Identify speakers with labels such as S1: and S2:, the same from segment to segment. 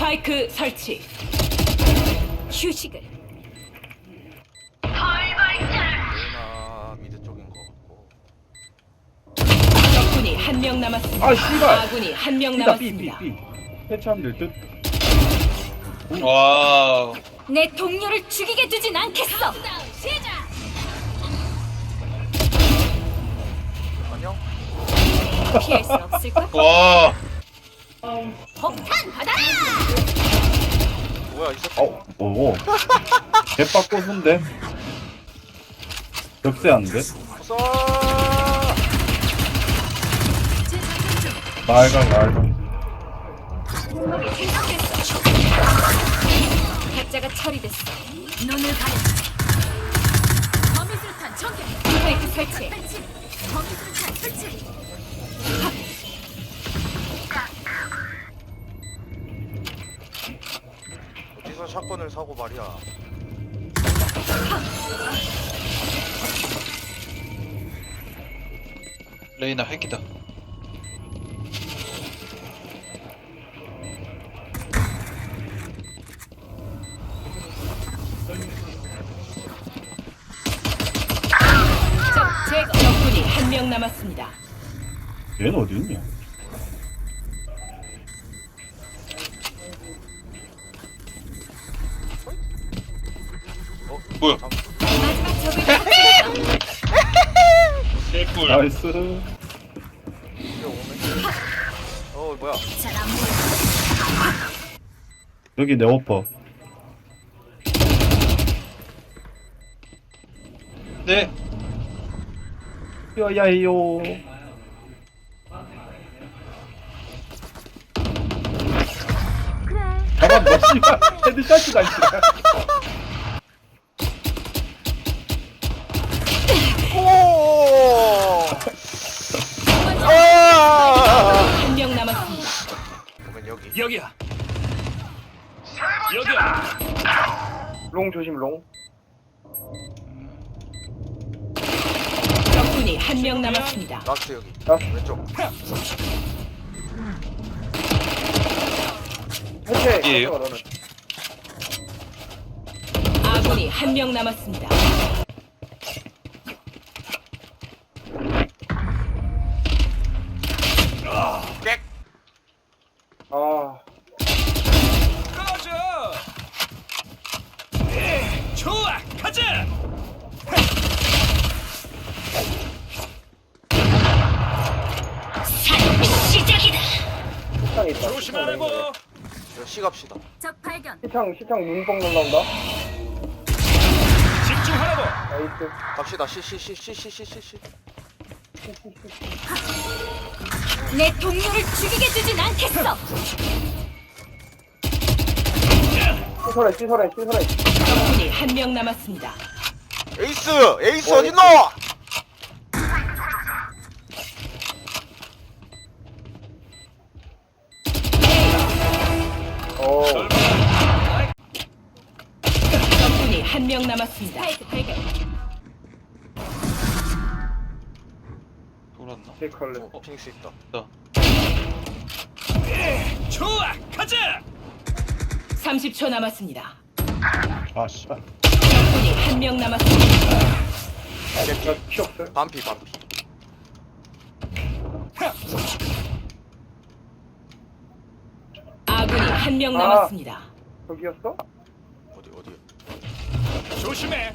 S1: 스파이크 설치. 휴식을.
S2: 레이나 미드 쪽인 거 같고
S1: 적군이 한 명 남았습니다.
S3: 아, 씨발.
S1: 아군이 한명 남았습니다.
S3: 해체하면 될 듯?
S4: 와우.
S1: 내 동료를 죽이게 두진 않겠어. 시작.
S2: 안녕?
S1: 피할 수 없을까?
S4: 와.
S1: 폭탄 받아라.
S2: 뭐야 이 새끼
S3: 어, 오. 개빡고 손데 격세한데?
S2: 쏴
S3: 말강 말강
S1: 가짜가 처리됐어. 눈을 가려. 범위 술탄 전개. 스파이크 설치. 범위 술탄 설치.
S2: 샷건을 사고 말이야
S4: 레이나 핵이다.
S1: 적 제거. 적군이 한 명 남았습니다.
S3: 얘는 어디 있냐?
S4: 뭐야?
S1: 아,
S4: 개꿀.
S3: 나이스.
S2: 어 뭐야?
S3: 여기 네오퍼.
S4: 네.
S3: 여야요. 가만 너 씨발 헤드샷 수가 있어.
S2: 오면 여기
S5: 여기야. 여기야.
S6: 롱 조심 롱
S1: 적군이 한 명 남았습니다.
S2: 라스트 여기
S6: 라스트.
S2: 왼쪽
S6: 해체 너는
S1: 아군이 한 명 남았습니다.
S6: 시청에 있다.
S5: 조심하라고.
S2: 야, 씨 갑시다.
S1: 적 발견.
S6: 시청, 시청 눈뽕 놀라온다.
S5: 집중하라고.
S6: 나이스.
S2: 갑시다. 씨, 씨, 씨, 씨, 씨, 씨, 씨,
S1: 내 동료를 죽이게 두진 않겠어.
S6: 시설해, 시설해, 시설해.
S1: 한명 남았습니다.
S2: 에이스, 에이스 어딨노?
S1: 한 명 남았습니다. 스파이크 발견.
S4: 돌았나?
S6: 제컬레
S2: 어 피닉스 있다
S4: 나.
S5: 좋아. 가자.
S1: 30초 남았습니다.
S3: 아 씨발
S1: 적군이 한 명 남았습니다.
S6: 나피 없어요
S2: 반피 반피
S1: 아군이 한 명
S6: 아.
S1: 남았습니다.
S6: 저기였어?
S5: 조심해.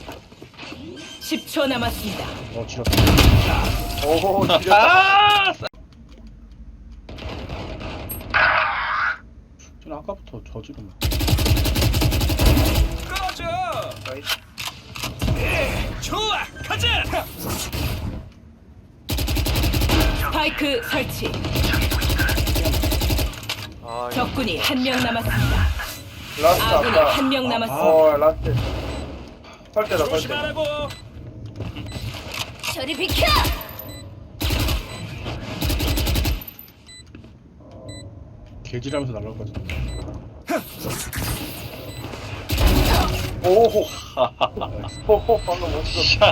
S1: 10초 남았습니다.
S3: 어 지렸
S6: 오호 지렸다
S4: 아!
S3: 쟤는 아까부터 저지르네
S5: 꺼져.
S6: 나이스
S5: 좋아. 가자.
S1: 스파이크 설치.
S2: 아
S1: 적군이 한 명 남았습니다.
S6: 라스트
S1: 아군이
S6: 아까
S1: 한 명 남았습니다.
S6: 어 라스트 설대다 설대
S5: 조심하라고.
S1: 저리 비켜!
S3: 개질하면서 날라올 것 같은데
S6: 오호 호호 방금 멋있어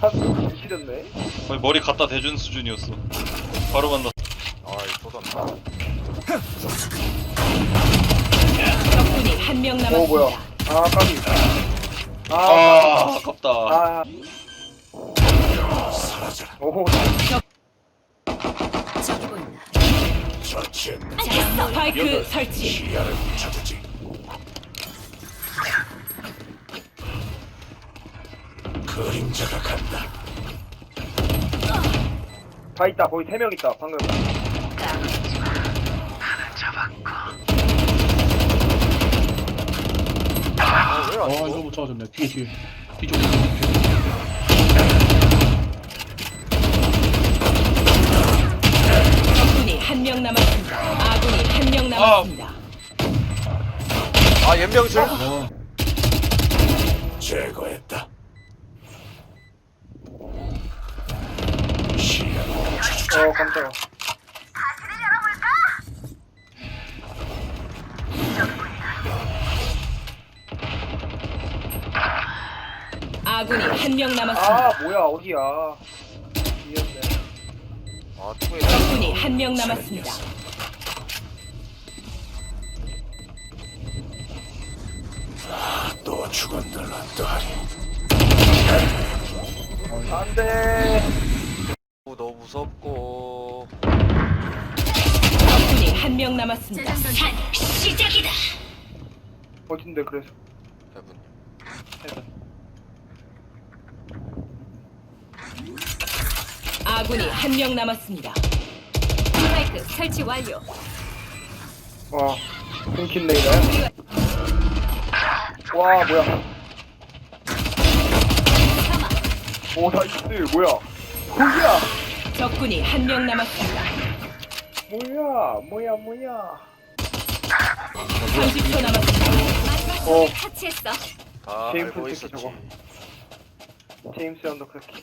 S6: 방금 지렸네
S4: 거의 머리 갖다 대준 수준이었어. 바로 만났어.
S2: 아이
S6: 명오 뭐야
S7: 남았습니다.
S6: 아 까비
S4: 아,
S6: 아
S4: 아깝다.
S6: 아. 오,
S1: 저기 보인다.
S5: 처치했네.
S7: 스파이크 설치.
S5: 시야를 훔쳐주지. 그림자가 간다.
S6: 다 있다. 거기 세 명 있다. 방금.
S2: 아왜안
S3: 와
S2: 죽어?
S3: 이거 못 잡아줬네 뒤에 뒤에 뒤쪽
S7: 적군이 한 명 남았습니다. 아군이 한 명 남았습니다.
S2: 아 연병술?
S3: 어
S5: 제거했다.
S6: 어, 깜짝아.
S7: 아군이 한 명 남았습니다.
S6: 아, 뭐야, 어디야. 이었네.
S2: 아 투에
S7: 적군이 한 명 남았습니다.
S5: 또 죽은들 어떠하리.
S6: 안 돼.
S2: 너무 무섭고
S7: 적군이 한 명 남았습니다.
S1: 시작이다.
S6: 어딘데, 그래서.
S2: 배분
S7: 아군이 한 명 남았습니다.
S1: 스파이크 설치 완료.
S6: 와, 끊긴 레이나야? 와, 뭐야. 오, 나이스. 뭐야. 뭐야.
S7: 적군이 한 명 남았습니다.
S6: 뭐야, 뭐야, 뭐야.
S7: 30초 남았습니다.
S6: 어.
S1: 처치했어.
S2: 다 알고
S6: 선택기
S2: 있었지
S6: 저거. 제임스 언더크래키.